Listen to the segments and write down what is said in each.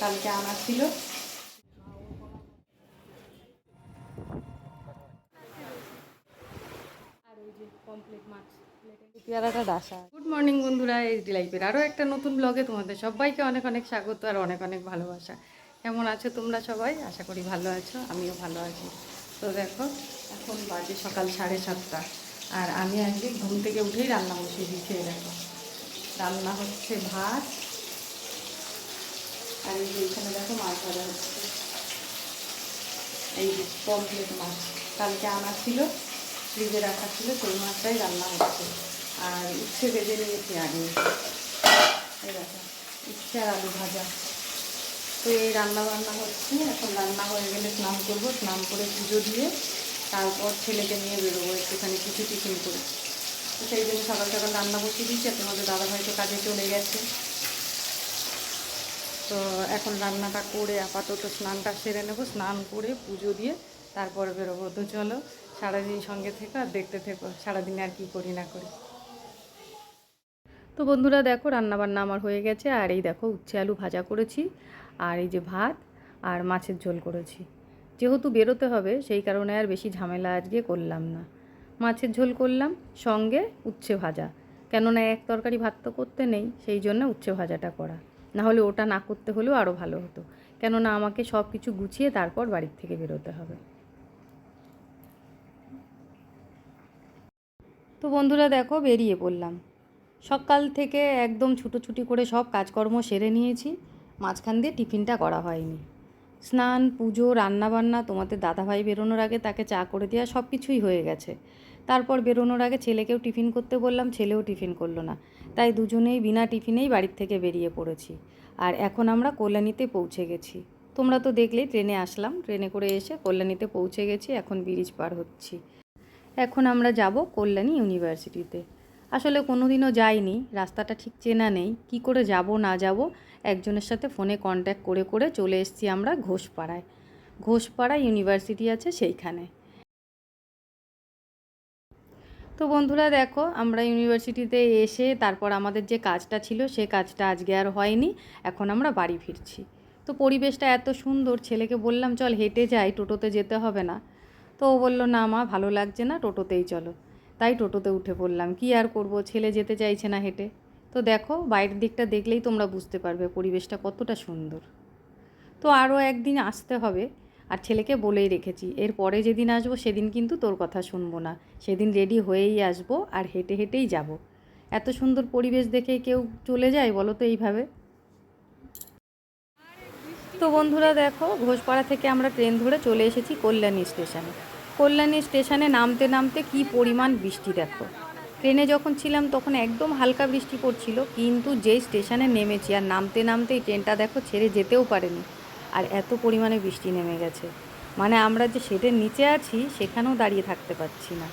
কালকে আনা ছিল। আর ওই যে কমপ্লিট মাছ। পেয়ারাটা ডাসা। গুড মর্নিং বন্ধুরা এইচডি লাইফের আরও একটা নতুন ব্লগে তোমাদের সবাইকে অনেক অনেক স্বাগত আর অনেক অনেক ভালোবাসা। কেমন আছো তোমরা সবাই? আশা করি ভালো আছো আমিও ভালো আছি। তো দেখো এখন বাজে সকাল সাড়ে সাতটা। আর আমি আজকে ঘুম থেকে উঠেই রান্না বসিয়ে দিচ্ছি দেখো। রান্না হচ্ছে ভাত আর এই যে দেখো মাছ ভাজা হচ্ছে। এই যে পমপ্লেট মাছ। কালকে আনা ছিল, ফ্রিজে রাখা ছিল, সেই মাছটাই রান্না হচ্ছে। আর উচ্ছে ভেজে নিয়েছি আগে। এই দেখো, উচ্ছে আর আলু ভাজা। তো এই রান্না বান্না হচ্ছে, এখন রান্না হয়ে গেলে স্নান করব। স্নান করে পুজো দিয়ে তারপর ছেলেকে নিয়ে বেরোবো একটুখানি কিছু টিফিন করে। তো সেই জন্য সকাল সকাল রান্না বসিয়ে আর তোমাদের দাদা হয়তো কাজে চলে গেছে। তো এখন রান্নাটা করে আপাতত স্নানটা সেরে নেব। স্নান করে পুজো দিয়ে তারপরে বেরোবো। তো চলো, সারাদিন সঙ্গে থেকো আর দেখতে থেকো, সারাদিন আর কি করি না করি। তো বন্ধুরা দেখো, রান্নাবান্না আমার হয়ে গেছে। আর এই দেখো, উচ্ছে আলু ভাজা করেছি আর এই যে ভাত আর মাছের ঝোল করেছি। যেহেতু বেরোতে হবে, সেই কারণে আর বেশি ঝামেলা আজকে করলাম না। মাছের ঝোল করলাম, সঙ্গে উচ্ছে ভাজা। কেননা এক তরকারি ভাত তো করতে নেই, সেই জন্য উচ্ছে ভাজাটা করা। না হলে ওটা না করতে হলেও আরও ভালো হতো। কেননা আমাকে সব কিছু গুছিয়ে তারপর বাড়ির থেকে বেরোতে হবে। তো বন্ধুরা দেখো, বেরিয়ে পড়লাম। সকাল থেকে একদম ছুটোছুটি করে সব কাজকর্ম সেরে নিয়েছি। মাঝখান দিয়ে টিফিনটা করা হয়নি। স্নান, পুজো, রান্নাবান্না তোমাদের দাদাভাই বেরোনোর আগে তাকে চা করে দেওয়া সব কিছুই হয়ে গেছে। তারপর বেরোনোর আগে ছেলেকেও টিফিন করতে বললাম, ছেলেও টিফিন করল না। তাই দুজনেই বিনা টিফিনেই বাড়ির থেকে বেরিয়ে পড়েছি। আর এখন আমরা কল্যাণীতে পৌঁছে গেছি। তোমরা তো দেখলেই ট্রেনে আসলাম, ট্রেনে করে এসে কল্যাণীতে পৌঁছে গেছি, এখন ব্রিজ পার হচ্ছি। এখন আমরা যাব কল্যাণী ইউনিভার্সিটিতে। আসলে কোনো দিনও যাইনি, রাস্তাটা ঠিক চেনা নেই, কি করে যাব না যাব একজনের সাথে ফোনে কন্ট্যাক্ট করে করে চলে এসেছি আমরা ঘোষপাড়ায়। ঘোষপাড়া ইউনিভার্সিটি আছে সেইখানে। তো বন্ধুরা দেখো, আমরা ইউনিভার্সিটিতে এসে তারপর আমাদের যে কাজটা ছিল, সে কাজটা আজকে আর হয়নি, এখন আমরা বাড়ি ফিরছি। তো পরিবেশটা এত সুন্দর, ছেলেকে বললাম, চল হেঁটে যাই, টোটোতে যেতে হবে না। তো ও বলল, না মা, ভালো লাগছে না, টোটোতেই চলো। তাই টোটোতে উঠে পড়লাম, কি আর করব, ছেলে যেতে চাইছে না হেঁটে। তো দেখো, বাইরের দিকটা দেখলেই তোমরা বুঝতে পারবে, পরিবেশটা কতটা সুন্দর। তো আরও একদিন আসতে হবে আর ছেলেকে বলেই রেখেছি এর পরে যেদিন আসব সেদিন কিন্তু তোর কথা শুনব না। সেদিন রেডি হয়েই আসব আর হেঁটে হেঁটেই যাব। এত সুন্দর পরিবেশ দেখে কেউ চলে যায় বলো তো এইভাবে? তো বন্ধুরা দেখো, ঘোষপাড়া থেকে আমরা ট্রেন ধরে চলে এসেছি কল্যাণী স্টেশনে। কল্যাণী স্টেশনে নামতে নামতে কি পরিমাণ বৃষ্টি দেখো। ট্রেনে যখন ছিলাম তখন একদম হালকা বৃষ্টি পড়ছিল, কিন্তু যেই স্টেশনে নেমেছি আর নামতে নামতেই ট্রেনটা দেখো ছেড়ে যেতেও পারেনি। আর এত পরিমাণে বৃষ্টি নেমে গেছে। মানে আমরা যে শেডের নিচে আছি, সেখানেও দাঁড়িয়ে থাকতে পারছি না।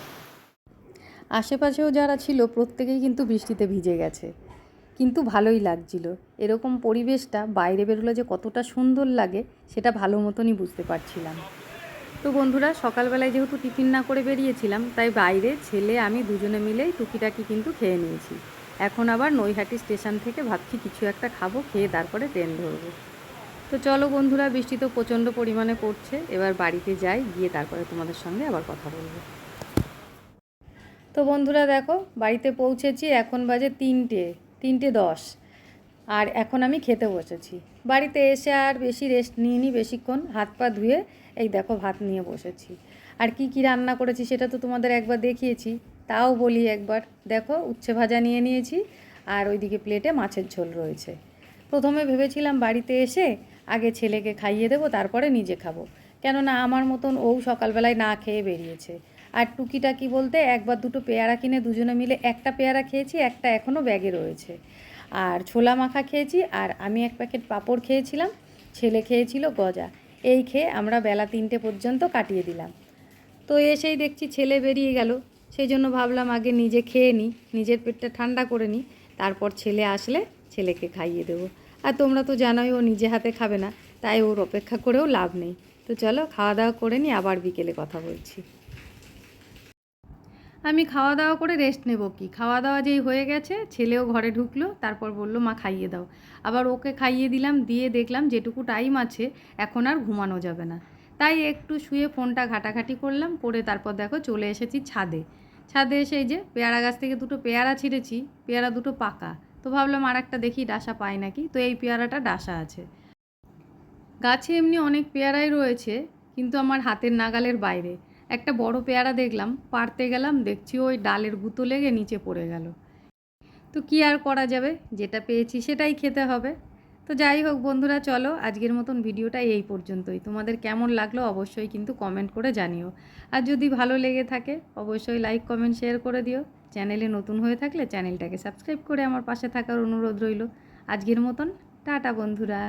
আশেপাশেও যারা ছিল, প্রত্যেকেই কিন্তু বৃষ্টিতে ভিজে গেছে। কিন্তু ভালোই লাগছিল। এরকম পরিবেশটা বাইরে বেরোলে যে কতটা সুন্দর লাগে, সেটা ভালো মতনই বুঝতে পারছিলাম। তো বন্ধুরা, সকালবেলায় যেহেতু টিফিন না করে বেরিয়েছিলাম, তাই বাইরে ছেলে, আমি দুজনে মিলেই টুকিটাকি কিন্তু খেয়ে নিয়েছি। এখন আবার নৈহাটি স্টেশন থেকে ভাবছি কিছু একটা খাব, খেয়ে তারপরে ট্রেন ধরবো। তো চলো বন্ধুরা, বৃষ্টি তো প্রচণ্ড পরিমাণে পড়ছে। এবার বাড়িতে যাই, গিয়ে তারপরে তোমাদের সঙ্গে আবার কথা বলব। তো বন্ধুরা দেখো, বাড়িতে পৌঁছেছি, এখন বাজে তিনটে তিনটে দশ। আর এখন আমি খেতে বসেছি। বাড়িতে এসে আর বেশি রেস্ট নিয়ে নিইনি, বেশিক্ষণ হাত পা ধুয়ে এই দেখো ভাত নিয়ে বসেছি। আর কি কি রান্না করেছি সেটা তো তোমাদের একবার দেখিয়েছি, তাও বলি একবার। দেখো, উচ্ছে ভাজা নিয়ে নিয়েছি, আর ওইদিকে প্লেটে মাছের ঝোল রয়েছে। প্রথমে ভেবেছিলাম বাড়িতে এসে আগে ছেলেকে খাইয়ে দেবো, তারপরে নিজে খাব। কেননা আমার মতন ও সকালবেলায় না খেয়ে বেরিয়েছে। আর টুকিটাকি বলতে একবার দুটো পেয়ারা কিনে দুজনে মিলে একটা পেয়ারা খেয়েছি, একটা এখনও ব্যাগে রয়েছে। আর ছোলা মাখা খেয়েছি, আর আমি এক প্যাকেট পাঁপড় খেয়েছিলাম, ছেলে খেয়েছিল গজা। এই খেয়ে আমরা বেলা তিনটে পর্যন্ত কাটিয়ে দিলাম। তো এসেই দেখছি ছেলে বেরিয়ে গেল। সেই জন্য ভাবলাম আগে নিজে খেয়ে নিই, নিজের পেটটা ঠান্ডা করে নিই, তারপর ছেলে আসলে ছেলেকে খাইয়ে দেবো। আর তোমরা তো জানোই ও নিজে হাতে খাবে না, তাই ওর অপেক্ষা করেও লাভ নেই। তো চলো খাওয়া দাওয়া করে নিই আবার বিকেলে কথা বলছি। আমি খাওয়া দাওয়া করে রেস্ট নেব কি? খাওয়া দাওয়া যেই হয়ে গেছে, ছেলেও ঘরে ঢুকলো, তারপর বলল, মা, খাইয়ে দাও। আবার ওকে খাইয়ে দিলাম, দিয়ে দেখলাম যেটুকু টাইম আছে, এখন আর ঘুমানো যাবে না। তাই একটু শুয়ে ফোনটা ঘাটাঘাটি করলাম, করে তারপর দেখো চলে এসেছি ছাদে। ছাদে এসে এই যে পেয়ারা গাছ থেকে দুটো পেয়ারা ছিঁড়েছি, পেয়ারা দুটো পাকা। তো ভাবলাম আর একটা দেখি, ডাসা পাই নাকি? তো এই পেয়ারাটা ডাসা আছে। গাছে এমনি অনেক পেয়ারাই রয়েছে, কিন্তু আমার হাতের নাগালের বাইরে। একটা বড় পেয়ারা দেখলাম পারতে গেলাম, দেখছি ওই ডালের গুঁতো লেগে নিচে পড়ে গেল। তো কি আর করা যাবে? যেটা পেয়েছি সেটাই খেতে হবে। তো যাই হোক বন্ধুরা, চলো আজকের মতন ভিডিওটা এই পর্যন্তই। তোমাদের কেমন লাগল অবশ্যই কিন্তু কমেন্ট করে জানিও। আর যদি ভালো লেগে থাকে, অবশ্যই লাইক কমেন্ট শেয়ার করে দিও। চ্যানেলে নতুন হয়ে থাকলে চ্যানেলটাকে সাবস্ক্রাইব করে আমার পাশে থাকার অনুরোধ রইল। আজকের মতন, টাটা বন্ধুরা।